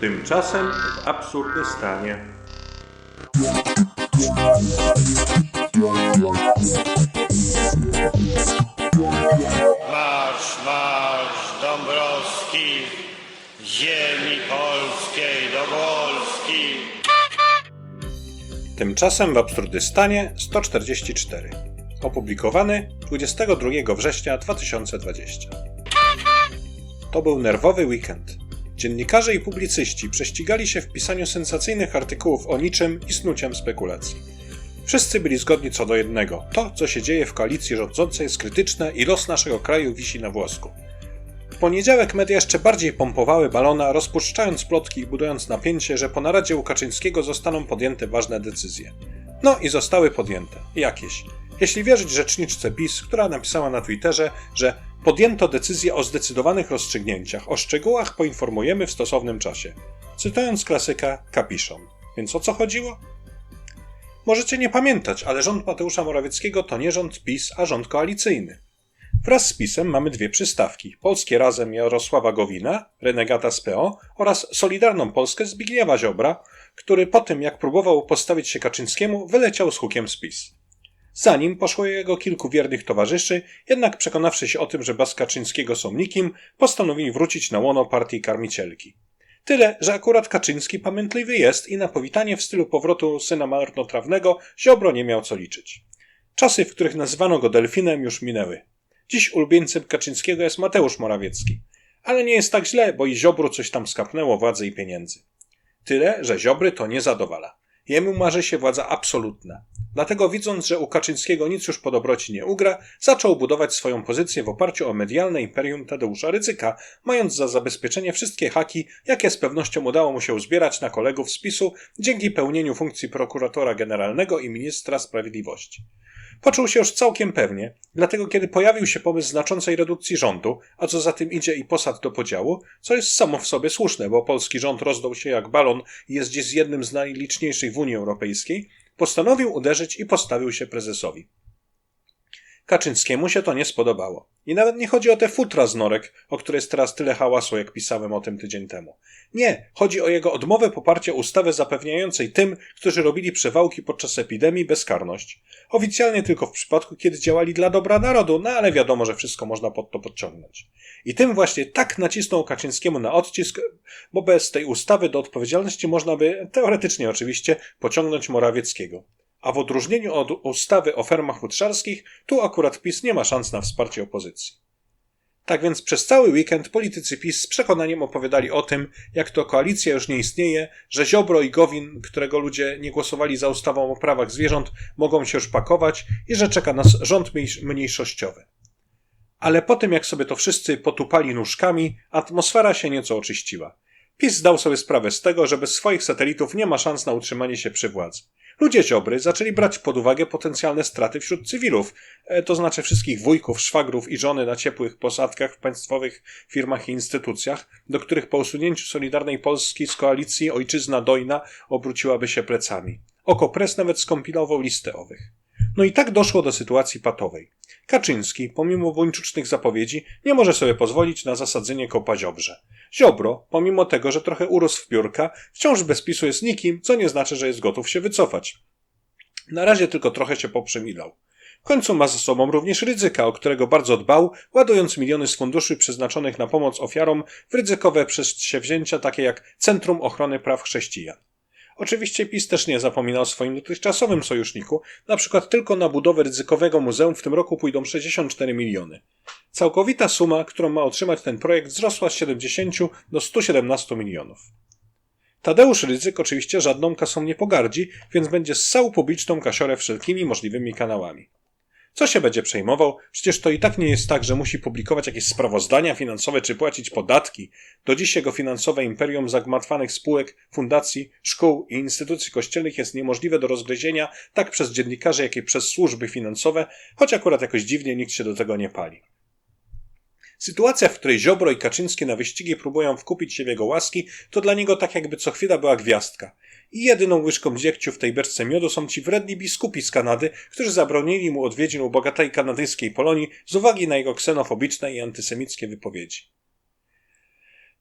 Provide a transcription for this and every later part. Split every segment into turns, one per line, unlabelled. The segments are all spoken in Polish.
Tymczasem w Absurdystanie.
Marsz, marsz Dąbrowski, ziemi polskiej do Wolski.
Tymczasem w Absurdystanie 144. Opublikowany 22 września 2020. To był nerwowy weekend. Dziennikarze i publicyści prześcigali się w pisaniu sensacyjnych artykułów o niczym i snuciem spekulacji. Wszyscy byli zgodni co do jednego. To, co się dzieje w koalicji rządzącej jest krytyczne i los naszego kraju wisi na włosku. W poniedziałek media jeszcze bardziej pompowały balona, rozpuszczając plotki i budując napięcie, że po naradzie u Kaczyńskiego zostaną podjęte ważne decyzje. No i zostały podjęte. Jakieś. Jeśli wierzyć rzeczniczce PiS, która napisała na Twitterze, że podjęto decyzję o zdecydowanych rozstrzygnięciach, o szczegółach poinformujemy w stosownym czasie. Cytując klasyka, kapiszon. Więc o co chodziło? Możecie nie pamiętać, ale rząd Mateusza Morawieckiego to nie rząd PiS, a rząd koalicyjny. Wraz z PiSem mamy dwie przystawki. Polskie Razem Jarosława Gowina, renegata z PO oraz Solidarną Polskę Zbigniewa Ziobra, który po tym jak próbował postawić się Kaczyńskiemu, wyleciał z hukiem z PiS. Za nim poszło jego kilku wiernych towarzyszy, jednak przekonawszy się o tym, że bez Kaczyńskiego są nikim, postanowili wrócić na łono partii karmicielki. Tyle, że akurat Kaczyński pamiętliwy jest i na powitanie w stylu powrotu syna marnotrawnego Ziobro nie miał co liczyć. Czasy, w których nazywano go delfinem, już minęły. Dziś ulubieńcem Kaczyńskiego jest Mateusz Morawiecki. Ale nie jest tak źle, bo i Ziobru coś tam skapnęło władzy i pieniędzy. Tyle, że Ziobry to nie zadowala. Jemu marzy się władza absolutna. Dlatego widząc, że u Kaczyńskiego nic już po dobroci nie ugra, zaczął budować swoją pozycję w oparciu o medialne imperium Tadeusza Rycyka, mając za zabezpieczenie wszystkie haki, jakie z pewnością udało mu się uzbierać na kolegów z PiSu dzięki pełnieniu funkcji prokuratora generalnego i ministra sprawiedliwości. Poczuł się już całkiem pewnie, dlatego kiedy pojawił się pomysł znaczącej redukcji rządu, a co za tym idzie i posad do podziału, co jest samo w sobie słuszne, bo polski rząd rozdał się jak balon i jest dziś jednym z najliczniejszych w Unii Europejskiej, postanowił uderzyć i postawił się prezesowi. Kaczyńskiemu się to nie spodobało. I nawet nie chodzi o te futra z norek, o które jest teraz tyle hałasu, jak pisałem o tym tydzień temu. Nie, chodzi o jego odmowę poparcia ustawy zapewniającej tym, którzy robili przewałki podczas epidemii, bezkarność. Oficjalnie tylko w przypadku, kiedy działali dla dobra narodu, no ale wiadomo, że wszystko można pod to podciągnąć. I tym właśnie tak nacisnął Kaczyńskiemu na odcisk, bo bez tej ustawy do odpowiedzialności można by, teoretycznie oczywiście, pociągnąć Morawieckiego. A w odróżnieniu od ustawy o fermach futrzarskich, tu akurat PiS nie ma szans na wsparcie opozycji. Tak więc przez cały weekend politycy PiS z przekonaniem opowiadali o tym, jak to koalicja już nie istnieje, że Ziobro i Gowin, którego ludzie nie głosowali za ustawą o prawach zwierząt, mogą się już pakować i że czeka nas rząd mniejszościowy. Ale po tym, jak sobie to wszyscy potupali nóżkami, atmosfera się nieco oczyściła. PiS zdał sobie sprawę z tego, że bez swoich satelitów nie ma szans na utrzymanie się przy władzy. Ludzie Ziobry zaczęli brać pod uwagę potencjalne straty wśród cywilów, e, to znaczy wszystkich wujków, szwagrów i żony na ciepłych posadkach w państwowych firmach i instytucjach, do których po usunięciu Solidarnej Polski z koalicji ojczyzna dojna obróciłaby się plecami. Okopres nawet skompilował listę owych. No i tak doszło do sytuacji patowej. Kaczyński, pomimo buńczucznych zapowiedzi, nie może sobie pozwolić na zasadzenie kopa Ziobrze. Ziobro, pomimo tego, że trochę urósł w piórka, wciąż bez PiSu jest nikim, co nie znaczy, że jest gotów się wycofać. Na razie tylko trochę się poprzemilał. W końcu ma za sobą również ryzyka, o którego bardzo dbał, ładując miliony z funduszy przeznaczonych na pomoc ofiarom w ryzykowe przedsięwzięcia takie jak Centrum Ochrony Praw Chrześcijan. Oczywiście PiS też nie zapominał o swoim dotychczasowym sojuszniku, na przykład tylko na budowę ryzykowego muzeum w tym roku pójdą 64 miliony. Całkowita suma, którą ma otrzymać ten projekt wzrosła z 70 do 117 milionów. Tadeusz Ryzyk oczywiście żadną kasą nie pogardzi, więc będzie ssał publiczną kasiorę wszelkimi możliwymi kanałami. Co się będzie przejmował? Przecież to i tak nie jest tak, że musi publikować jakieś sprawozdania finansowe czy płacić podatki. Do dziś jego finansowe imperium zagmatwanych spółek, fundacji, szkół i instytucji kościelnych jest niemożliwe do rozgryzienia tak przez dziennikarzy, jak i przez służby finansowe, choć akurat jakoś dziwnie nikt się do tego nie pali. Sytuacja, w której Ziobro i Kaczyński na wyścigi próbują wkupić się w jego łaski, to dla niego tak jakby co chwila była gwiazdka. I jedyną łyżką dziegciu w tej beczce miodu są ci wredni biskupi z Kanady, którzy zabronili mu odwiedzin u bogatej kanadyjskiej Polonii z uwagi na jego ksenofobiczne i antysemickie wypowiedzi.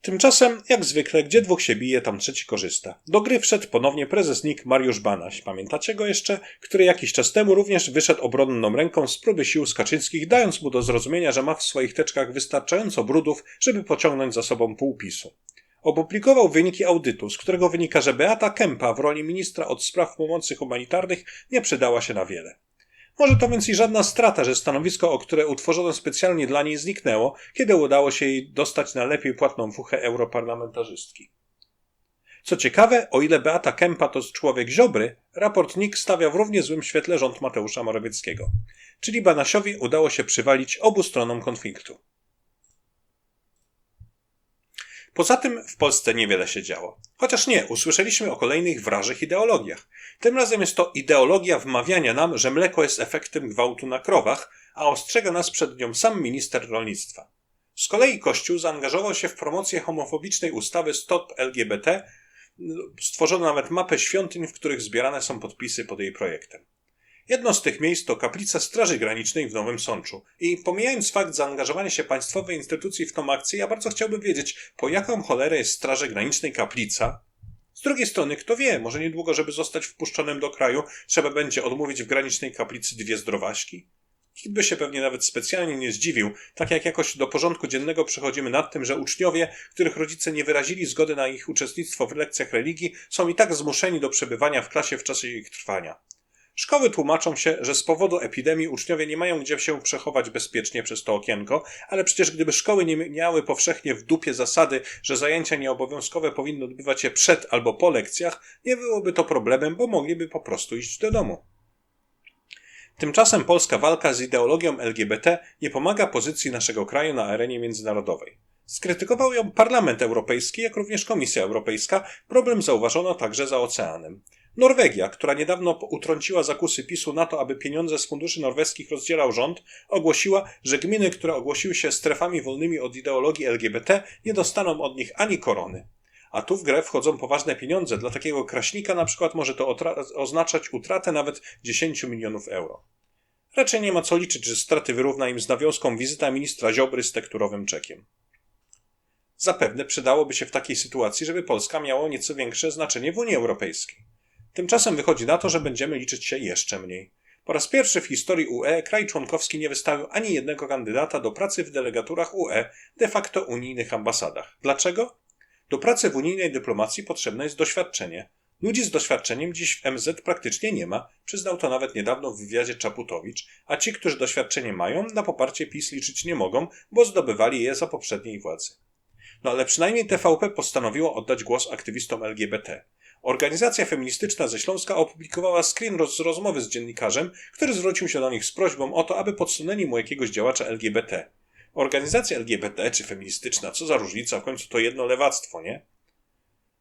Tymczasem, jak zwykle, gdzie dwóch się bije, tam trzeci korzysta. Do gry wszedł ponownie prezes NIK Mariusz Banaś. Pamiętacie go jeszcze? Który jakiś czas temu również wyszedł obronną ręką z próby sił Skaczyńskich, dając mu do zrozumienia, że ma w swoich teczkach wystarczająco brudów, żeby pociągnąć za sobą pół PiSu. Opublikował wyniki audytu, z którego wynika, że Beata Kępa w roli ministra od spraw pomocy humanitarnych nie przydała się na wiele. Może to więc i żadna strata, że stanowisko, o które utworzono specjalnie dla niej, zniknęło, kiedy udało się jej dostać na lepiej płatną fuchę europarlamentarzystki. Co ciekawe, o ile Beata Kępa to człowiek ziobry, raport NIK stawia w równie złym świetle rząd Mateusza Morawieckiego. Czyli Banasiowi udało się przywalić obu stronom konfliktu. Poza tym w Polsce niewiele się działo. Chociaż nie, usłyszeliśmy o kolejnych wrażych ideologiach. Tym razem jest to ideologia wmawiania nam, że mleko jest efektem gwałtu na krowach, a ostrzega nas przed nią sam minister rolnictwa. Z kolei Kościół zaangażował się w promocję homofobicznej ustawy Stop LGBT, stworzono nawet mapę świątyń, w których zbierane są podpisy pod jej projektem. Jedno z tych miejsc to kaplica Straży Granicznej w Nowym Sączu. I pomijając fakt zaangażowania się państwowej instytucji w tą akcję, ja bardzo chciałbym wiedzieć, po jaką cholerę jest Straży Granicznej kaplica? Z drugiej strony, kto wie, może niedługo, żeby zostać wpuszczonym do kraju, trzeba będzie odmówić w granicznej kaplicy dwie zdrowaśki? Nikt by się pewnie nawet specjalnie nie zdziwił, tak jak jakoś do porządku dziennego przechodzimy nad tym, że uczniowie, których rodzice nie wyrazili zgody na ich uczestnictwo w lekcjach religii, są i tak zmuszeni do przebywania w klasie w czasie ich trwania. Szkoły tłumaczą się, że z powodu epidemii uczniowie nie mają gdzie się przechować bezpiecznie przez to okienko, ale przecież gdyby szkoły nie miały powszechnie w dupie zasady, że zajęcia nieobowiązkowe powinny odbywać się przed albo po lekcjach, nie byłoby to problemem, bo mogliby po prostu iść do domu. Tymczasem polska walka z ideologią LGBT nie pomaga pozycji naszego kraju na arenie międzynarodowej. Skrytykował ją Parlament Europejski, jak również Komisja Europejska. Problem zauważono także za oceanem. Norwegia, która niedawno utrąciła zakusy PiSu na to, aby pieniądze z funduszy norweskich rozdzielał rząd, ogłosiła, że gminy, które ogłosiły się strefami wolnymi od ideologii LGBT, nie dostaną od nich ani korony. A tu w grę wchodzą poważne pieniądze. Dla takiego kraśnika na przykład może to oznaczać utratę nawet 10 milionów euro. Raczej nie ma co liczyć, że straty wyrówna im z nawiązką wizyta ministra Ziobry z tekturowym czekiem. Zapewne przydałoby się w takiej sytuacji, żeby Polska miała nieco większe znaczenie w Unii Europejskiej. Tymczasem wychodzi na to, że będziemy liczyć się jeszcze mniej. Po raz pierwszy w historii UE kraj członkowski nie wystawił ani jednego kandydata do pracy w delegaturach UE, de facto unijnych ambasadach. Dlaczego? Do pracy w unijnej dyplomacji potrzebne jest doświadczenie. Ludzi z doświadczeniem dziś w MZ praktycznie nie ma, przyznał to nawet niedawno w wywiadzie Czaputowicz, a ci, którzy doświadczenie mają, na poparcie PiS liczyć nie mogą, bo zdobywali je za poprzedniej władzy. No ale przynajmniej TVP postanowiło oddać głos aktywistom LGBT. Organizacja feministyczna ze Śląska opublikowała screen z rozmowy z dziennikarzem, który zwrócił się do nich z prośbą o to, aby podsunęli mu jakiegoś działacza LGBT. Organizacja LGBT czy feministyczna, co za różnica, w końcu to jedno lewactwo, nie?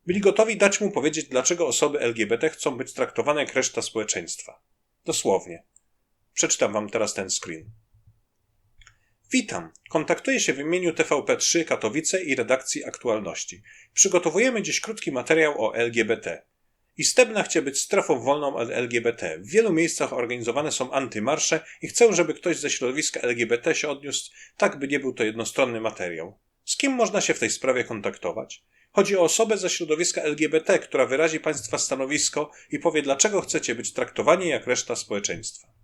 Byli gotowi dać mu powiedzieć, dlaczego osoby LGBT chcą być traktowane jak reszta społeczeństwa. Dosłownie. Przeczytam wam teraz ten screen. Witam. Kontaktuję się w imieniu TVP3 Katowice i redakcji aktualności. Przygotowujemy dziś krótki materiał o LGBT. Istebna chce być strefą wolną od LGBT. W wielu miejscach organizowane są antymarsze i chcę, żeby ktoś ze środowiska LGBT się odniósł, tak by nie był to jednostronny materiał. Z kim można się w tej sprawie kontaktować? Chodzi o osobę ze środowiska LGBT, która wyrazi Państwa stanowisko i powie, dlaczego chcecie być traktowani jak reszta społeczeństwa.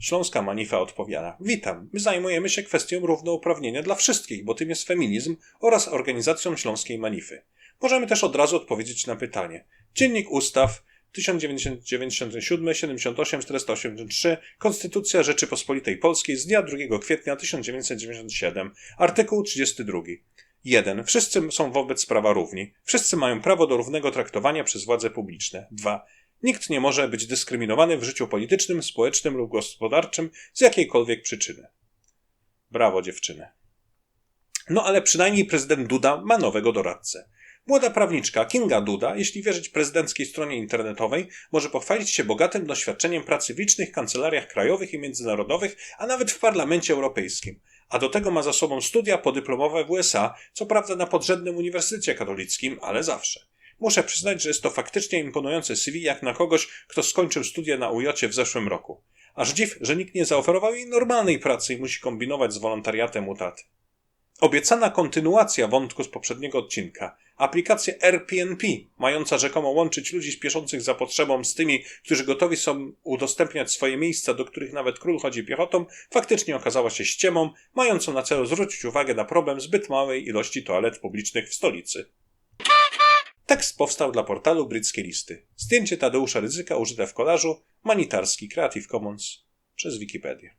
Śląska Manifa odpowiada: Witam, my zajmujemy się kwestią równouprawnienia dla wszystkich, bo tym jest feminizm oraz organizacją Śląskiej Manify. Możemy też od razu odpowiedzieć na pytanie. Dziennik Ustaw 1997, 78, 483, Konstytucja Rzeczypospolitej Polskiej z dnia 2 kwietnia 1997, artykuł 32. 1. Wszyscy są wobec prawa równi. Wszyscy mają prawo do równego traktowania przez władze publiczne. 2. Nikt nie może być dyskryminowany w życiu politycznym, społecznym lub gospodarczym z jakiejkolwiek przyczyny. Brawo, dziewczyny. No ale przynajmniej prezydent Duda ma nowego doradcę. Młoda prawniczka Kinga Duda, jeśli wierzyć prezydenckiej stronie internetowej, może pochwalić się bogatym doświadczeniem pracy w licznych kancelariach krajowych i międzynarodowych, a nawet w Parlamencie Europejskim. A do tego ma za sobą studia podyplomowe w USA, co prawda na podrzędnym Uniwersytecie Katolickim, ale zawsze. Muszę przyznać, że jest to faktycznie imponujące CV jak na kogoś, kto skończył studia na UJ w zeszłym roku. Aż dziw, że nikt nie zaoferował jej normalnej pracy i musi kombinować z wolontariatem u taty. Obiecana kontynuacja wątku z poprzedniego odcinka, aplikacja RPNP, mająca rzekomo łączyć ludzi śpieszących za potrzebą z tymi, którzy gotowi są udostępniać swoje miejsca, do których nawet król chodzi piechotą, faktycznie okazała się ściemą, mającą na celu zwrócić uwagę na problem zbyt małej ilości toalet publicznych w stolicy. Tekst powstał dla portalu Britskie Listy. Zdjęcie Tadeusza Ryzyka użyte w kolażu Manitarski Creative Commons przez Wikipedię.